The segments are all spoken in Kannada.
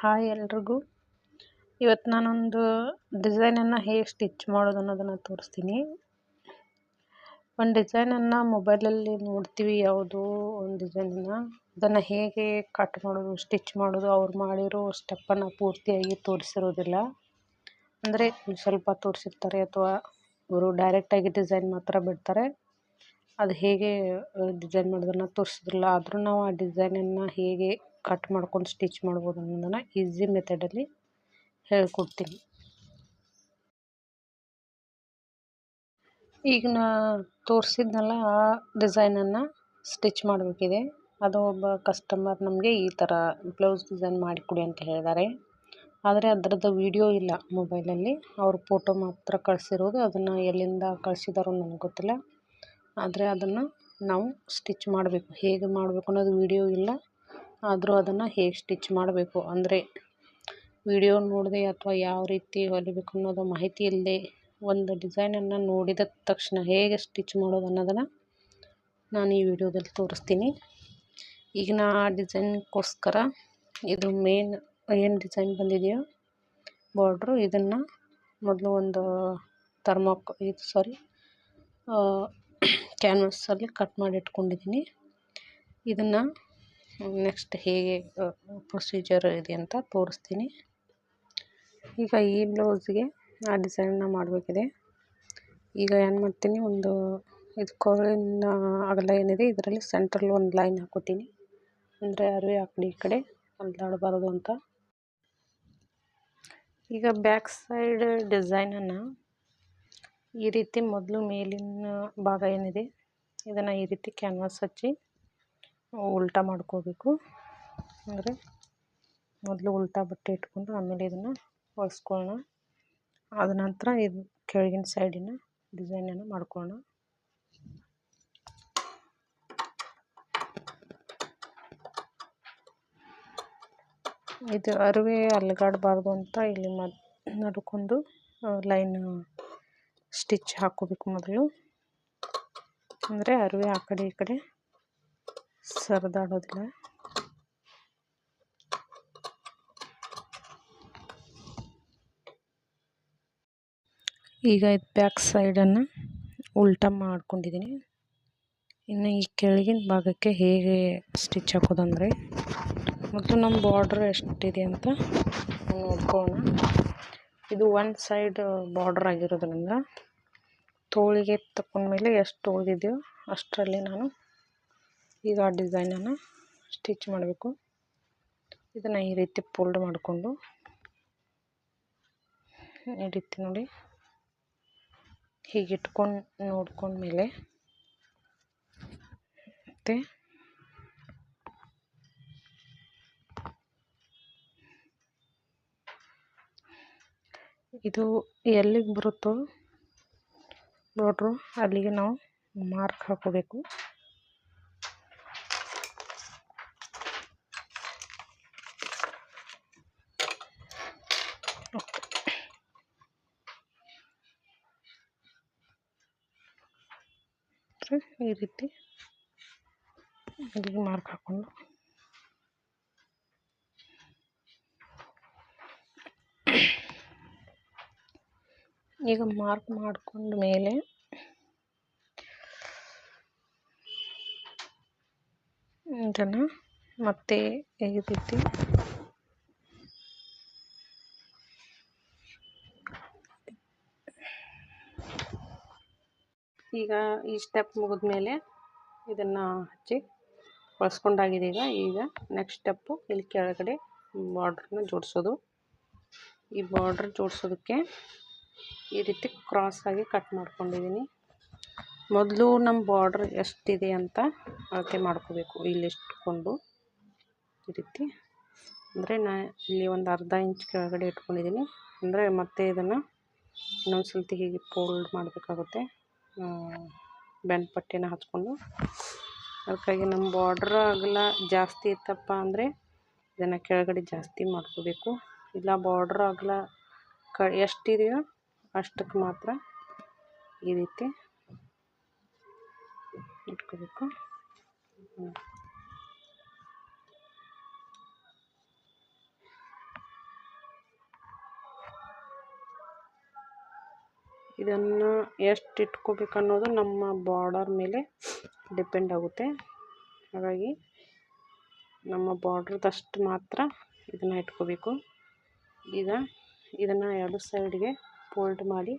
ಹಾಯ್ ಎಲ್ರಿಗೂ. ಇವತ್ತು ನಾನೊಂದು ಡಿಸೈನನ್ನು ಹೇಗೆ ಸ್ಟಿಚ್ ಮಾಡೋದು ಅನ್ನೋದನ್ನು ತೋರಿಸ್ತೀನಿ. ಒಂದು ಡಿಸೈನನ್ನು ಮೊಬೈಲಲ್ಲಿ ನೋಡ್ತೀವಿ ಯಾವುದು ಒಂದು ಡಿಸೈನನ್ನು. ಅದನ್ನು ಹೇಗೆ ಕಟ್ ಮಾಡೋದು, ಸ್ಟಿಚ್ ಮಾಡೋದು, ಅವ್ರು ಮಾಡಿರೋ ಸ್ಟೆಪ್ಪನ್ನು ಪೂರ್ತಿಯಾಗಿ ತೋರಿಸಿರೋದಿಲ್ಲ. ಅಂದರೆ ಸ್ವಲ್ಪ ತೋರಿಸಿರ್ತಾರೆ ಅಥವಾ ಅವರು ಡೈರೆಕ್ಟಾಗಿ ಡಿಸೈನ್ ಮಾತ್ರ ಬಿಡ್ತಾರೆ. ಅದು ಹೇಗೆ ಡಿಸೈನ್ ಮಾಡೋದನ್ನು ತೋರಿಸಿದ್ರಲ್ಲ ಆದರೂ ನಾವು ಆ ಡಿಸೈನನ್ನು ಹೇಗೆ ಕಟ್ ಮಾಡ್ಕೊಂಡು ಸ್ಟಿಚ್ ಮಾಡ್ಬೋದು ಅನ್ನೋದನ್ನು ಈಸಿ ಮೆಥಡಲ್ಲಿ ಹೇಳ್ಕೊಡ್ತೀನಿ. ಈಗ ನಾ ತೋರಿಸಿದ್ನಲ್ಲ ಆ ಡಿಸೈನನ್ನು ಸ್ಟಿಚ್ ಮಾಡಬೇಕಿದೆ. ಅದು ಒಬ್ಬ ಕಸ್ಟಮರ್ ನಮಗೆ ಈ ಥರ ಬ್ಲೌಸ್ ಡಿಸೈನ್ ಮಾಡಿಕೊಡಿ ಅಂತ ಹೇಳಿದ್ದಾರೆ ಆದರೆ ಅದರದ್ದು ವಿಡಿಯೋ ಇಲ್ಲ ಮೊಬೈಲಲ್ಲಿ ಅವ್ರ ಫೋಟೋ ಮಾತ್ರ ಕಳಿಸಿರೋದು, ಅದನ್ನು ಎಲ್ಲಿಂದ ಕಳಿಸಿದಾರೋ ನನಗೆ ಗೊತ್ತಿಲ್ಲ. ಆದರೆ ಅದನ್ನು ನಾವು ಸ್ಟಿಚ್ ಮಾಡಬೇಕು. ಹೇಗೆ ಮಾಡಬೇಕು ಅನ್ನೋದು ವಿಡಿಯೋ ಇಲ್ಲ. ಆದರೂ ಅದನ್ನು ಹೇಗೆ ಸ್ಟಿಚ್ ಮಾಡಬೇಕು? ಅಂದರೆ ವಿಡಿಯೋ ನೋಡದೆ ಅಥವಾ ಯಾವ ರೀತಿ ಹೊಲಿಬೇಕು ಅನ್ನೋದು ಮಾಹಿತಿ ಇಲ್ಲದೆ ಒಂದು ಡಿಸೈನನ್ನು ನೋಡಿದ ತಕ್ಷಣ ಹೇಗೆ ಸ್ಟಿಚ್ ಮಾಡೋದು ಅನ್ನೋದನ್ನು ನಾನು ಈ ವಿಡಿಯೋದಲ್ಲಿ ತೋರಿಸ್ತೀನಿ. ಈಗ ನಾ ಆ ಡಿಸೈನ್ಗೋಸ್ಕರ ಇದು ಮೇನ್ ಏನು ಡಿಸೈನ್ ಬಂದಿದೆಯೋ ಬಾರ್ಡ್ರು ಇದನ್ನು ಮೊದಲು ಒಂದು ಥರ್ಮಾಕ್ ಇದು ಸಾರಿ ಕ್ಯಾನ್ವಸ್ಸಲ್ಲಿ ಕಟ್ ಮಾಡಿ ಇಟ್ಕೊಂಡಿದ್ದೀನಿ. ಇದನ್ನು ನೆಕ್ಸ್ಟ್ ಹೇಗೆ ಪ್ರೊಸೀಜರ್ ಇದೆ ಅಂತ ತೋರಿಸ್ತೀನಿ. ಈಗ ಈ ಬ್ಲೌಸ್ಗೆ ಆ ಡಿಸೈನ್ನ ಮಾಡಬೇಕಿದೆ. ಈಗ ಏನು ಮಾಡ್ತೀನಿ, ಒಂದು ಇದು ಕೊರಳಿನ ಅಗಲ ಏನಿದೆ, ಇದರಲ್ಲಿ ಸೆಂಟ್ರಲ್ಲಿ ಒಂದು ಲೈನ್ ಹಾಕೋತೀನಿ ಅಂದರೆ ಅರಿವೆ ಆ ಕಡೆ ಈ ಕಡೆ, ಅಲ್ದಾಡಬಾರ್ದು ಅಂತ. ಈಗ ಬ್ಯಾಕ್ ಸೈಡ್ ಡಿಸೈನನ್ನು ಈ ರೀತಿ ಮೊದಲು ಮೇಲಿನ ಭಾಗ ಏನಿದೆ, ಇದನ್ನು ಈ ರೀತಿ ಕ್ಯಾನ್ವಾಸ್ ಹಚ್ಚಿ ಉಲ್ಟಾ ಮಾಡ್ಕೋಬೇಕು. ಅಂದರೆ ಮೊದಲು ಉಲ್ಟಾ ಬಟ್ಟೆ ಇಟ್ಕೊಂಡು ಆಮೇಲೆ ಇದನ್ನು ಹೊಲಿಸ್ಕೊಳ್ಳೋಣ ಅದ ನಂತರ ಇದು ಕೆಳಗಿನ ಸೈಡಿನ ಡಿಸೈನನ್ನು ಮಾಡ್ಕೊಳ್ಳೋಣ. ಇದು ಅರಿವೆ ಅಲ್ಗಾಡಬಾರ್ದು ಅಂತ ಇಲ್ಲಿ ಮದ್, ನಡ್ಕೊಂಡು ಲೈನ್ ಸ್ಟಿಚ್ ಹಾಕೋಬೇಕು ಮೊದಲು. ಅಂದರೆ ಅರಿವೆ ಆ ಕಡೆ ಈ ಕಡೆ ಸರಿದಾಡೋದಿಲ್ಲ. ಈಗ ಇದು ಬ್ಯಾಕ್ ಸೈಡನ್ನು ಉಲ್ಟ ಮಾಡ್ಕೊಂಡಿದ್ದೀನಿ ಇನ್ನು ಈ ಕೆಳಗಿನ ಭಾಗಕ್ಕೆ ಹೇಗೆ ಸ್ಟಿಚ್ ಹಾಕೋದಂದರೆ, ಮತ್ತು ನಮ್ಮ ಬಾರ್ಡ್ರ್ ಎಷ್ಟಿದೆ ಅಂತ ನೋಡ್ಕೋಣ ಇದು ಒನ್ ಸೈಡ್ ಬಾರ್ಡ್ರ್ ಆಗಿರೋದ್ರಿಂದ, ತೋಳಿಗೆ ತಗೊಂಡ್ಮೇಲೆ ಎಷ್ಟು ಉಳಿದಿದೆಯೋ ಅಷ್ಟರಲ್ಲಿ ನಾನು ಈಗ ಆ ಡಿಸೈನನ್ನು ಸ್ಟಿಚ್ ಮಾಡಬೇಕು. ಇದನ್ನು ಈ ರೀತಿ ಫೋಲ್ಡ್ ಮಾಡಿಕೊಂಡು ಈ ರೀತಿ ನೋಡಿ ಹೀಗೆ ಇಟ್ಕೊಂಡು ನೋಡ್ಕೊಂಡ್ಮೇಲೆ ಮತ್ತು ಇದು ಎಲ್ಲಿಗೆ ಬರುತ್ತೋ ಬಾರ್ಡ್ರು ಅಲ್ಲಿಗೆ ನಾವು ಮಾರ್ಕ್ ಹಾಕೋಬೇಕು. ಈ ರೀತಿ ಇಲ್ಲಿಗೆ ಮಾರ್ಕ್ ಹಾಕ್ಕೊಂಡು ಈಗ ಮಾರ್ಕ್ ಮಾಡ್ಕೊಂಡ ಮೇಲೆ ಇದನ್ನು ಮತ್ತೆ ಈ ರೀತಿ ಈಗ ಈ ಸ್ಟೆಪ್ ಮುಗಿದ್ಮೇಲೆ ಇದನ್ನು ಹಚ್ಚಿ ಬಳಸ್ಕೊಂಡಾಗಿದೆ ಈಗ. ಈಗ ನೆಕ್ಸ್ಟ್ ಸ್ಟೆಪ್ಪು ಇಲ್ಲಿ ಕೆಳಗಡೆ ಬಾರ್ಡ್ರನ್ನ ಜೋಡಿಸೋದು. ಈ ಬಾರ್ಡ್ರ್ ಜೋಡಿಸೋದಕ್ಕೆ ಈ ರೀತಿ ಕ್ರಾಸಾಗಿ ಕಟ್ ಮಾಡ್ಕೊಂಡಿದ್ದೀನಿ ಮೊದಲು ನಮ್ಮ ಬಾರ್ಡ್ರ್ ಎಷ್ಟಿದೆ ಅಂತ ಅಳತೆ ಮಾಡ್ಕೋಬೇಕು. ಇಲ್ಲಿ ಇಟ್ಕೊಂಡು ಈ ರೀತಿ. ಅಂದರೆ ನಾ ಇಲ್ಲಿ ಒಂದು ಅರ್ಧ ಇಂಚ್ ಕೆಳಗಡೆ ಇಟ್ಕೊಂಡಿದ್ದೀನಿ ಅಂದರೆ ಮತ್ತೆ ಇದನ್ನು ಇನ್ನೊಂದು ಸಲ ಹೀಗೆ ಫೋಲ್ಡ್ ಮಾಡಬೇಕಾಗುತ್ತೆ. ಬೆಂಡ್ ಪಟ್ಟಿನ ಹಚ್ಕೊಂಡು, ಅದಕ್ಕಾಗಿ ನಮ್ಮ ಬಾರ್ಡ್ರ್ ಅಗಲ ಜಾಸ್ತಿ ಇತ್ತಪ್ಪ ಅಂದರೆ ಇದನ್ನು ಕೆಳಗಡೆ ಜಾಸ್ತಿ ಮಾಡ್ಕೋಬೇಕು. ಇಲ್ಲ ಬಾರ್ಡ್ರ್ ಅಗಲ ಕ, ಎಷ್ಟಿದೆಯೋ ಅಷ್ಟಕ್ಕೆ ಮಾತ್ರ ಈ ರೀತಿ ಇಟ್ಕೋಬೇಕು. ಇದನ್ನು ಎಷ್ಟು ಇಟ್ಕೋಬೇಕು ಅನ್ನೋದು ನಮ್ಮ ಬಾರ್ಡರ್ ಮೇಲೆ ಡಿಪೆಂಡ್ ಆಗುತ್ತೆ. ಹಾಗಾಗಿ ನಮ್ಮ ಬಾರ್ಡ್ರದಷ್ಟು ಮಾತ್ರ ಇದನ್ನು ಇಟ್ಕೋಬೇಕು. ಈಗ ಇದನ್ನು ಎರಡು ಸೈಡ್ಗೆ ಫೋಲ್ಡ್ ಮಾಡಿ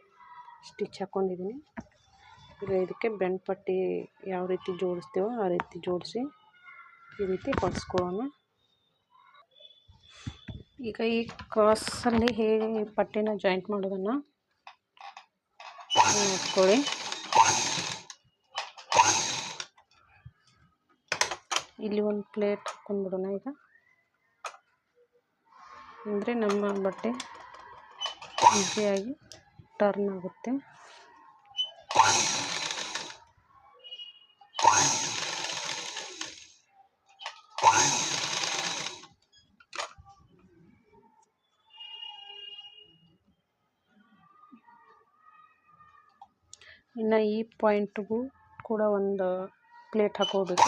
ಸ್ಟಿಚ್ ಹಾಕ್ಕೊಂಡಿದ್ದೀನಿ ಈಗ ಇದಕ್ಕೆ ಬೆಂಡ್ ಪಟ್ಟಿ ಯಾವ ರೀತಿ ಜೋಡಿಸ್ತೀವೋ ಆ ರೀತಿ ಜೋಡಿಸಿ ಈ ರೀತಿ ಹೊಲಿಸ್ಕೊಳ್ಳೋಣ ಈಗ ಈ ಕ್ರಾಸಲ್ಲಿ ಹೇಗೆ ಪಟ್ಟಿನ ಜಾಯಿಂಟ್ ಮಾಡೋದನ್ನು ನೋಡ್ಕೊಳ್ಳಿ. ಇಲ್ಲಿ ಒಂದು ಪ್ಲೇಟ್ ಹಾಕೊಂಡ್ಬಿಡೋಣ ಈಗ. ಅಂದರೆ ನಮ್ಮ ಬಟ್ಟೆ ಈಸಿಯಾಗಿ ಟರ್ನ್ ಆಗುತ್ತೆ. ಇನ್ನು ಈ ಪಾಯಿಂಟ್ಗೂ ಕೂಡ ಒಂದು ಪ್ಲೇಟ್ ಹಾಕೋಬೇಕು.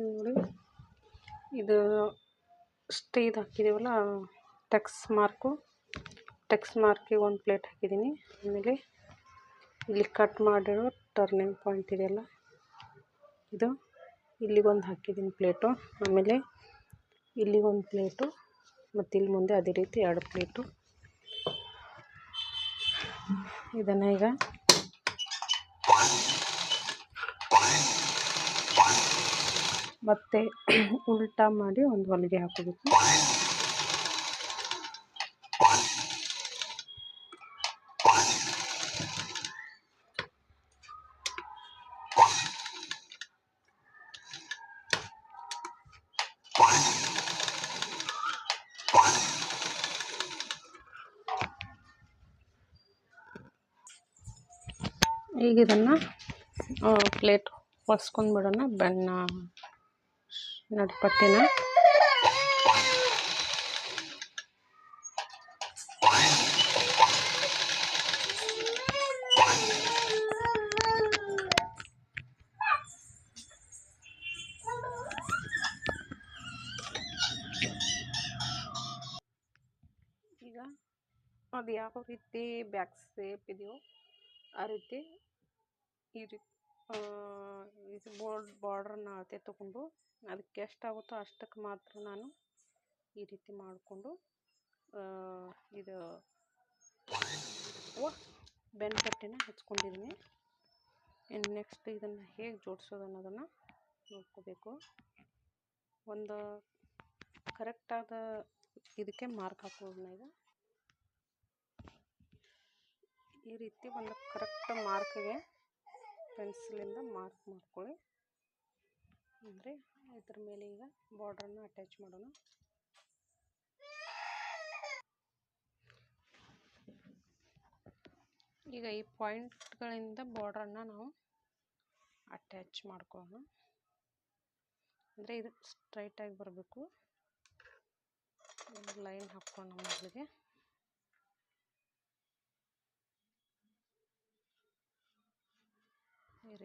ನೋಡಿ, ಇದು ಸ್ಟೇ ಇದು ಹಾಕಿದ್ದೀವಲ್ಲ, ಟೆಕ್ಸ್ ಮಾರ್ಕು. ಟೆಕ್ಸ್ ಮಾರ್ಕಿಗೆ ಒಂದು ಪ್ಲೇಟ್ ಹಾಕಿದ್ದೀನಿ. ಆಮೇಲೆ ಇಲ್ಲಿ ಕಟ್ ಮಾಡಿರೋ ಟರ್ನಿಂಗ್ ಪಾಯಿಂಟ್ ಇದೆಯಲ್ಲ ಇದು. ಇಲ್ಲಿಗೊಂದು ಹಾಕಿದ್ದೀನಿ ಪ್ಲೇಟು. ಆಮೇಲೆ ಇಲ್ಲಿಗೊಂದು ಪ್ಲೇಟು ಮತ್ತು ಇಲ್ಲಿ ಮುಂದೆ ಅದೇ ರೀತಿ ಎರಡು ಪ್ಲೇಟು. ಇದನ್ನು ಈಗ ಮತ್ತೆ ಉಲ್ಟಾ ಮಾಡಿ ಒಂದು ಹೊಲಿಗೆ ಹಾಕೋಬೇಕು. ಈಗ ಇದನ್ನು ಪ್ಲೇಟ್ ಹೊಲ್ಸ್ಕೊಂಡ್ಬಿಡೋಣ ಬಣ್ಣ ನಡುಪಟ್ಟಿನ ಈಗ ಅದು ಯಾವ ರೀತಿ ಬ್ಯಾಕ್ ಸೇಪ್ ಇದೆಯೋ ಆ ರೀತಿ ಈ ರೀತಿ ಇದು ಬೋರ್ಡ್ ಬಾರ್ಡ್ರನ್ನ ಅಳತೆ ತೊಗೊಂಡು ಅದಕ್ಕೆ ಎಷ್ಟಾಗುತ್ತೋ ಅಷ್ಟಕ್ಕೆ ಮಾತ್ರ ನಾನು ಈ ರೀತಿ ಮಾಡಿಕೊಂಡು ಇದು ಬೆನ್ ಪಟ್ಟಿನ ಹಚ್ಕೊಂಡಿದ್ದೀನಿ. ಇನ್ನು ನೆಕ್ಸ್ಟ್ ಇದನ್ನು ಹೇಗೆ ಜೋಡಿಸೋದು ಅನ್ನೋದನ್ನು ನೋಡ್ಕೋಬೇಕು. ಒಂದು ಕರೆಕ್ಟಾದ ಇದಕ್ಕೆ ಮಾರ್ಕ್ ಹಾಕೋದನ್ನ ಈಗ. ಈ ರೀತಿ ಒಂದು ಕರೆಕ್ಟ್ ಮಾರ್ಕ್ಗೆ ಪೆನ್ಸಿಲಿಂದ ಮಾರ್ಕ್ ಮಾಡ್ಕೊಳ್ಳಿ. ಅಂದರೆ ಇದ್ರ ಮೇಲೆ ಈಗ ಬಾರ್ಡ್ರನ್ನು ಅಟ್ಯಾಚ್ ಮಾಡೋಣ. ಈಗ ಈ ಪಾಯಿಂಟ್ಗಳಿಂದ ಬಾರ್ಡ್ರನ್ನು ನಾವು ಅಟ್ಯಾಚ್ ಮಾಡ್ಕೊಳ್ಳೋಣ. ಅಂದರೆ ಇದು ಸ್ಟ್ರೈಟಾಗಿ ಬರಬೇಕು. ಲೈನ್ ಹಾಕ್ಕೊಂಡು ಮೊದಲಿಗೆ. ಈ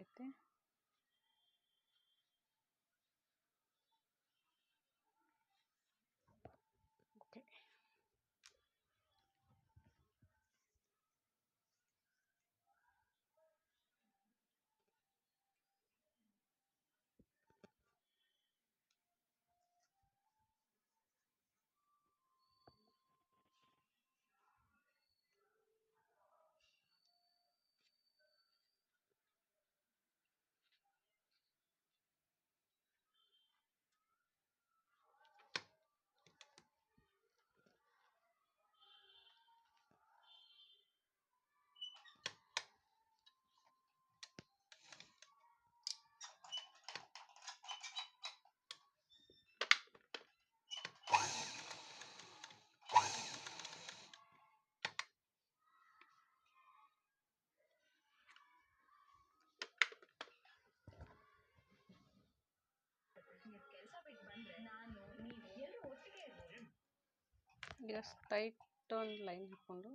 ಈಗ ಸ್ಟ್ರೈಟ್ ಒಂದು ಲೈನ್ ಹಾಕ್ಕೊಂಡು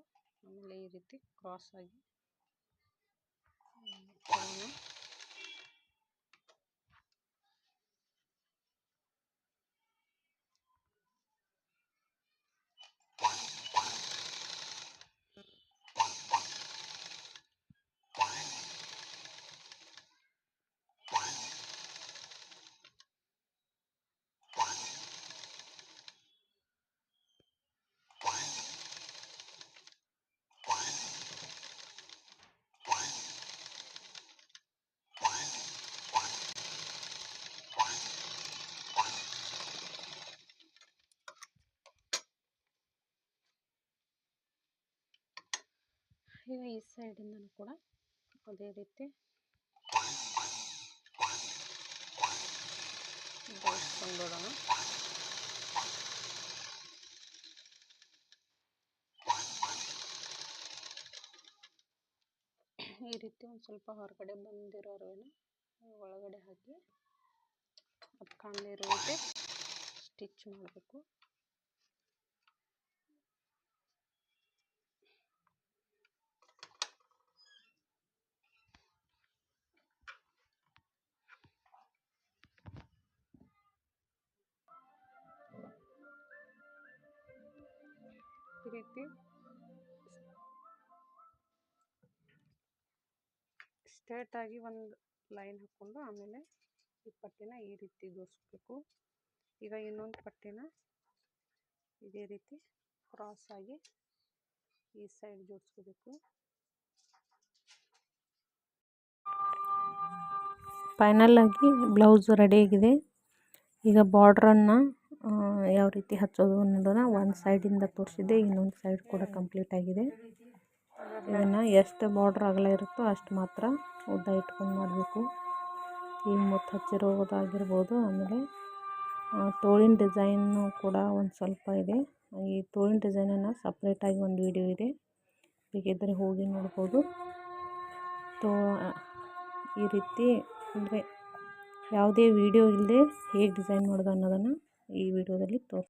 ಆಮೇಲೆ ಈ ರೀತಿ ಕ್ರಾಸ್ ಆಗಿ ಈಗ ಈ ಸೈಡಿಂದನೂ ಕೂಡ ಅದೇ ರೀತಿ. ಜೋಡಿಸ್ಕೊಂಡ್ಬಿಡೋಣ ಈ ರೀತಿ ಒಂದು ಸ್ವಲ್ಪ ಹೊರಗಡೆ ಬಂದಿರೋರನ್ನ ಒಳಗಡೆ ಹಾಕಿ ಇರೋ ರೀತಿ ಸ್ಟಿಚ್ ಮಾಡಬೇಕು. ರೀತಿ ಸ್ಟ್ರೇಟಾಗಿ ಒಂದು ಲೈನ್ ಹಾಕ್ಕೊಂಡು ಆಮೇಲೆ ಈ ಪಟ್ಟಿನ ಈ ರೀತಿ ಜೋಡಿಸ್ಬೇಕು ಈಗ ಇನ್ನೊಂದು ಪಟ್ಟಿನ ಇದೇ ರೀತಿ ಕ್ರಾಸ್ ಆಗಿ ಈ ಸೈಡ್ ಜೋಡಿಸ್ಕೋಬೇಕು. ಫೈನಲ್ ಆಗಿ ಬ್ಲೌಸ್ ರೆಡಿ ಆಗಿದೆ. ಈಗ ಬಾರ್ಡ್ರನ್ನು ಯಾವ ರೀತಿ ಹಚ್ಚೋದು ಅನ್ನೋದನ್ನು ಒಂದು ಸೈಡಿಂದ ತೋರಿಸಿದ್ದೆ, ಇನ್ನೊಂದು ಸೈಡ್ ಕೂಡ ಕಂಪ್ಲೀಟ್ ಆಗಿದೆ. ಇದನ್ನು ಎಷ್ಟು ಬಾರ್ಡ್ರ್ ಅಗಲ ಇರುತ್ತೋ ಅಷ್ಟು ಮಾತ್ರ ಉದ್ದ ಇಟ್ಕೊಂಡು ಮಾಡಬೇಕು. ಈ ಮುತ್ತು ಹಚ್ಚಿರೋದಾಗಿರ್ಬೋದು, ಆಮೇಲೆ ತೋಳಿನ ಡಿಸೈನು ಕೂಡ ಒಂದು ಸ್ವಲ್ಪ ಇದೆ. ಈ ತೋಳಿನ ಡಿಸೈನನ್ನು ಸಪ್ರೇಟಾಗಿ ಒಂದು ವಿಡಿಯೋ ಇದೆ. ಬೇಕಿದ್ದರೆ ಹೋಗಿ ನೋಡ್ಬೋದು. ತೋ ಈ ರೀತಿ, ಅಂದರೆ, ಯಾವುದೇ ವಿಡಿಯೋ ಇಲ್ಲದೆ ಹೇಗೆ ಡಿಸೈನ್ ಮಾಡೋದು ಅನ್ನೋದನ್ನು ಈ ವಿಡಿಯೋದಲ್ಲಿ ತೋರಿಸ್ತೀನಿ